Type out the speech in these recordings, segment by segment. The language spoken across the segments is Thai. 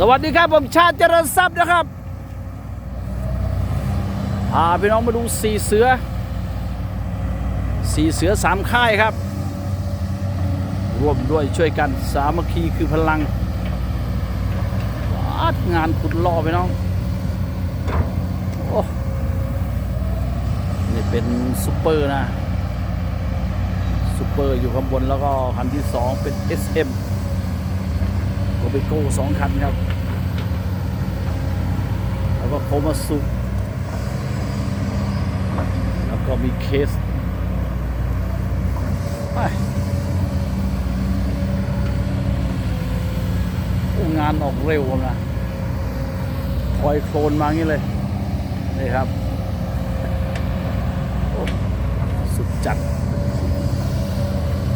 สวัสดีครับผมชาติเจริญทรัพย์นะครับพาพี่น้องมาดูสีเสือสีเสือสามค่ายครับ ร่วมด้วยช่วยกันสามัคคีคือพลังวาดงานขุดล่อพี่น้องโอ้นี่เป็นซูเปอร์นะซูเปอร์อยู่ข้างบนแล้วก็คันที่สองเป็น SM โกเบโก้สองคันครับ แล้วก็โคมาสุแล้วก็มีเคสโอ้งานออกเร็วนะคอยโคลนมางี้เลย นี่ครับ สุดจัด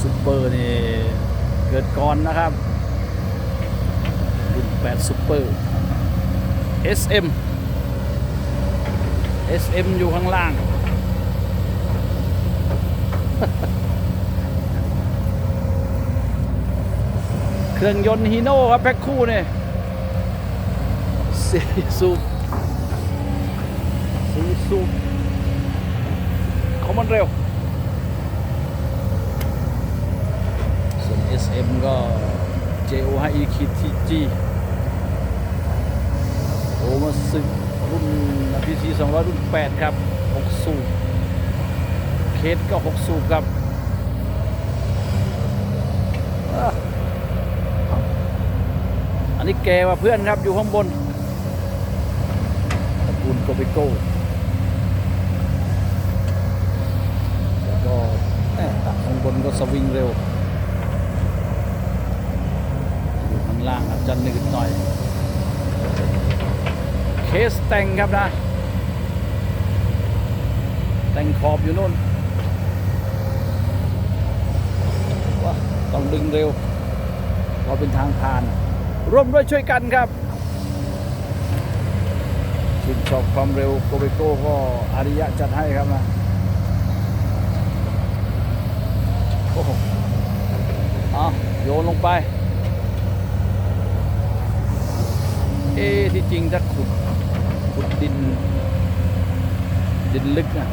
ซุปเปอร์นี่ เกิดก่อนนะครับ 8 Super SM SM อยู่ข้างล่าง เครื่องยนต์ฮีโน่ครับ แพ็คคู่เนี่ยสีสูบสีสูบเขามันเร็ว ส่วน SM ก็ JO2E ขีด TG โอ้มาสึกรุ่น PC 200รุ่น8ครับ6สูบเคสก็6สูบครับอันนี้แกว่าเพื่อนครับอยู่ข้างบนตระกูลโกเบโก้แล้วก็แม่ตักข้างบนก็สวิงเร็วอยู่ข้างล่างอาจจะหนืดหน่อย สแต่งครับนะ แต่งขอบอยู่นู่นว้าต้องดึงเร็วเพราะเป็นทางผ่าน ร่วมด้วยช่วยกันครับชื่นชอบความเร็วโกเบโก้ก็อาริยะจัดให้ครับนะโอ้โหเอาโยนลงไป เอ๊ที่จริงถ้าขุด ขุดดิน ดินลึกนะ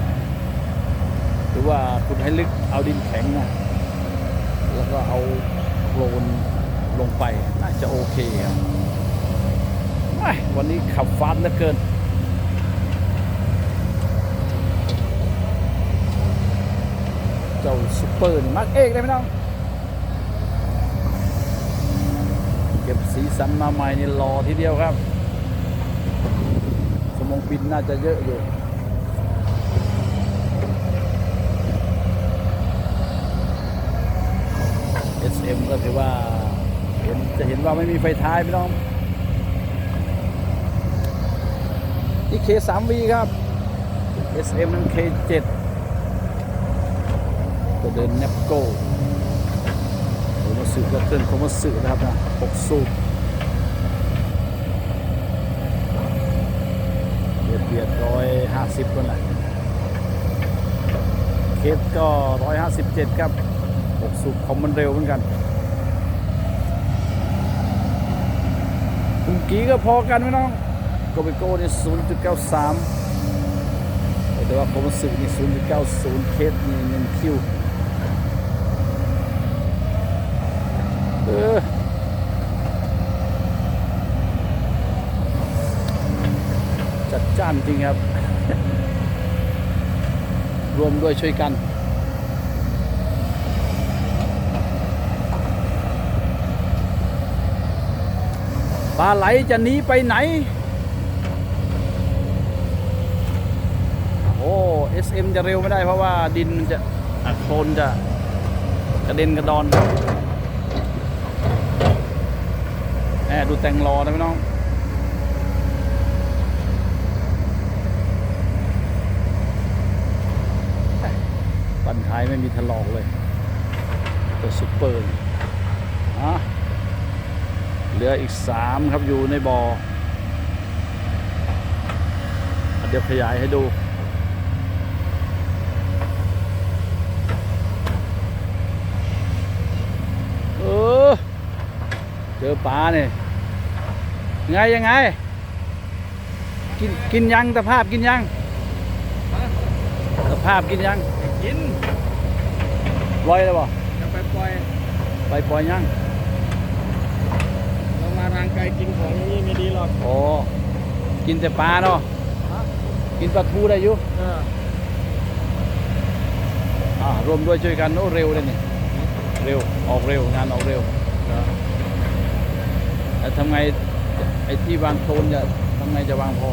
หรือว่าขุดให้ลึกเอาดินแข็งนะแล้วก็เอาโคลนลงไปน่าจะโอเคครับไม่วันนี้ขับฟาสเหลือเกินเจ้าซุปเปอร์นี่มักเอกเลยพี่น้อง เก็บสีสันมาใหม่นี่รอทีเดียวครับ งบินน่าจะเยอะอยู่ SM ก็ถือว่าเห็นจะเห็นว่าไม่มีไฟท้ายพี่น้องนี่ K3V ครับ SM นั้น K7 ตัวเดินเนปโก้โคมาสึก็เคลื่อนโคมาสึนะครับนะ6สูบ เบียดร้อยห้าสิบกันแหละเคสก็ร้อยห้าสิบเจ็ดครับ6สูบคอมมันเร็วเหมือนกันคุงกีก็พอกันไหมน้องโกเบโก้นี่ศูนย์จุดเก้าสามแต่ว่าโคมสึนี่ศูนย์จุดเก้าศูนย์เคสนี่หนึ่งคิวเออ จัดจ้านจริงครับ รวมด้วยช่วยกัน ปลาไหลจะหนีไปไหน โอ้ SM จะเร็วไม่ได้เพราะว่าดินมันจะอะโคลนจะกระเด็นกระดอนแอบดูแต่งรอนะพี่น้อง นท้ายไม่มีถลอกเลยตัวซุปเปอร์นะเหลืออีกสามครับอยู่ในบอ่อเดี๋ยวขยายให้ดูเออเจอปลาเนี่ยไงยังไง กินกินยังตะภาพกินยังตะภาพกินยัง กินลอยเลยบ่จะไปปล่อยไปปล่อยยังเรามาทางไกลกินของอย่างนี้ไม่ดีหรอกโอ้กินแต่ปลาเนาะกินปลาทูได้อยู่เอออ่ารวมด้วยช่วยกันโอ้เร็วเลยนี่เร็วออกเร็วงานออกเร็วแล้วทำไงไอ้ที่วางโคลนจะทำไงจะวางพอ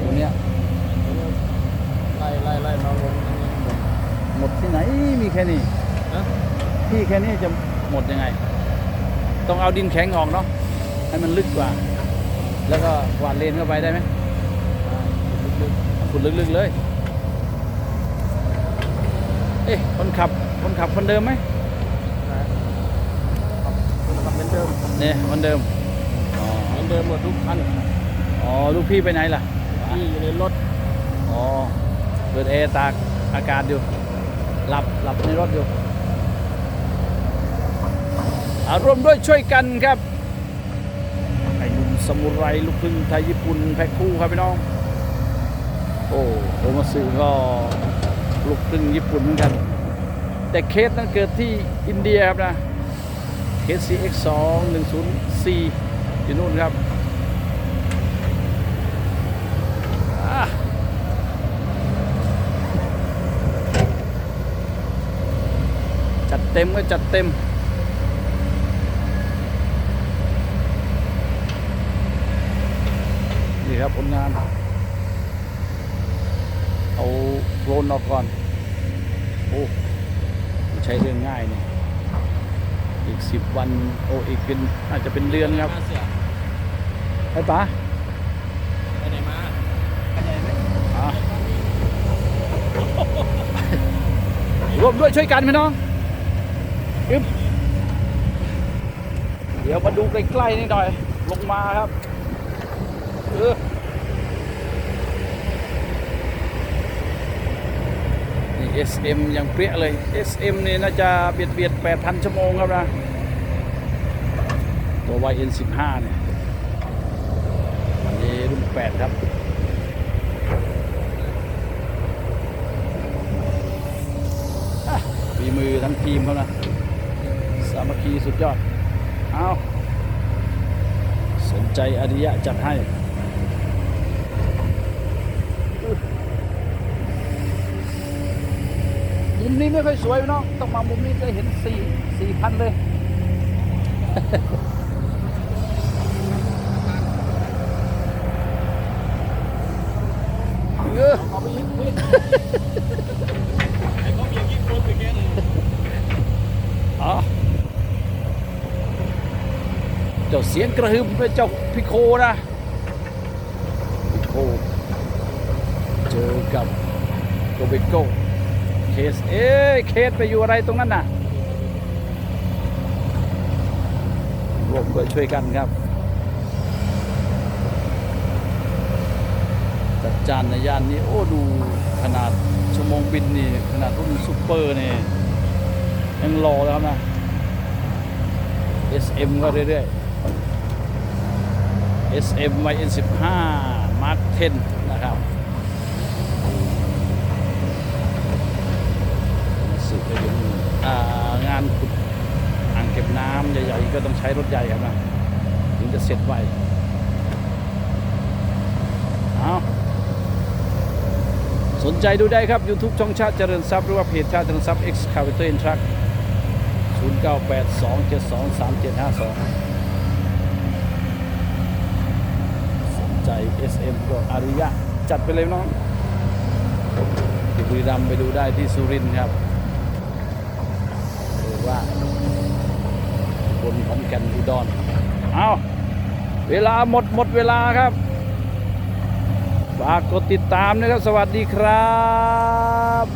ตรงเนี้ย ไล่ไล่ไล่มาลงอันนี้หมดหมดที่ไหนมีแค่นี้นะที่แค่นี้จะหมดยังไง ต้องเอาดินแข็งออกเนาะให้มันลึกกว่า แล้วก็กวาดเลนเข้าไปได้ไหมขุดลึกๆเลย เอ๊ะคนขับคนขับคนเดิมไหมนะครับขับเหมือนเดิมเนี่ยคนเดิมอ๋อเหมือนเดิมหมดทุกคันอ๋อลูกพี่ไปไหนล่ะ ที่อยู่ในรถอ๋อ เปิดแอร์ตากอากาศอยู่ หลับหลับในรถอยู่อารวมด้วยช่วยกันครับไอ้หนุ่มสมุไรลูกครึ่งไทยญี่ปุ่นแพ็คคู่ครับพี่น้อง โอ้โอมาสึก็ลูกครึ่งญี่ปุ่นเหมือนกัน แต่เคสนั้นเกิดที่อินเดียครับนะเคส CX2 104อยู่นู่นครับอะจัด เต็มก็จัดเต็ม นี่ครับผลงาน เอาโคลนออกก่อน โอ้ไม่ใช้เรื่องง่ายเนี่ยอีกสิบวัน โอ้อีกเป็นอาจจะเป็นเดือนครับมาเสียไปป๋าไปไหนมาไปไหนไหมอะร่วมด้วยช่วยกันพี่น้อง อึ๊บเดี๋ยวมาดูใกล้ๆนี่หน่อย ลงมาครับเออนี่ SM ยังเปรี้ยเลย SM นี่น่าจะเบียดเบียด8,000 ชั่วโมงครับนะ ตัว YN15 เนี่ยอันนี้รุ่น 8 ครับฝีมือทั้งทีมเขานะามัคคีสุดยอด เอาสนใจอริยะจัดให้มุมนี้ไม่ค่อยสวยเนาะต้องมามุมนี้จะเห็นสี่สี่พันเลย เออ เอาไปยิงปืนไอ้เขาเบียงยิงปืนไปแกหนึ่ง อ๋อ เสียงกระหึ่มเป็นเจ้าพิโคนะพิโคเจอกับโกเบโกเคสเอ๊เคสไปอยู่อะไรตรงนั้นน่ะร่วมด้วยช่วยกันครับ จัดจานในย่านนี้ โอ้ดูขนาดชั่วโมงบินนี่ ขนาดรุ่นซูเปอร์นี่ ยังรอแล้วนะ SM ก็เรื่อยๆ SM YN15 Mark 10 นะครับสุดเลยอ่งานขุดอ่างเก็บน้ำใหญ่ๆ ก็ต้องใช้รถใหญ่ครับนะ ถึงจะเสร็จไวเอาสนใจดูได้ครับ YouTube ช่องชาติเจริญทรัพย์หรือว่าเพจชาติเจริญทรัพย์ Excavator in Truck 0982723752 สนใจ SM ก็อาริยะ จัดไปเลยน้องที่บุรีรัมย์ไปดูได้ที่สุรินทร์ครับหรือว่าบนขอนแก่นอุดรเอาเวลาหมดหมดเวลาครับฝากกดติดตามนะครับ สวัสดีครับ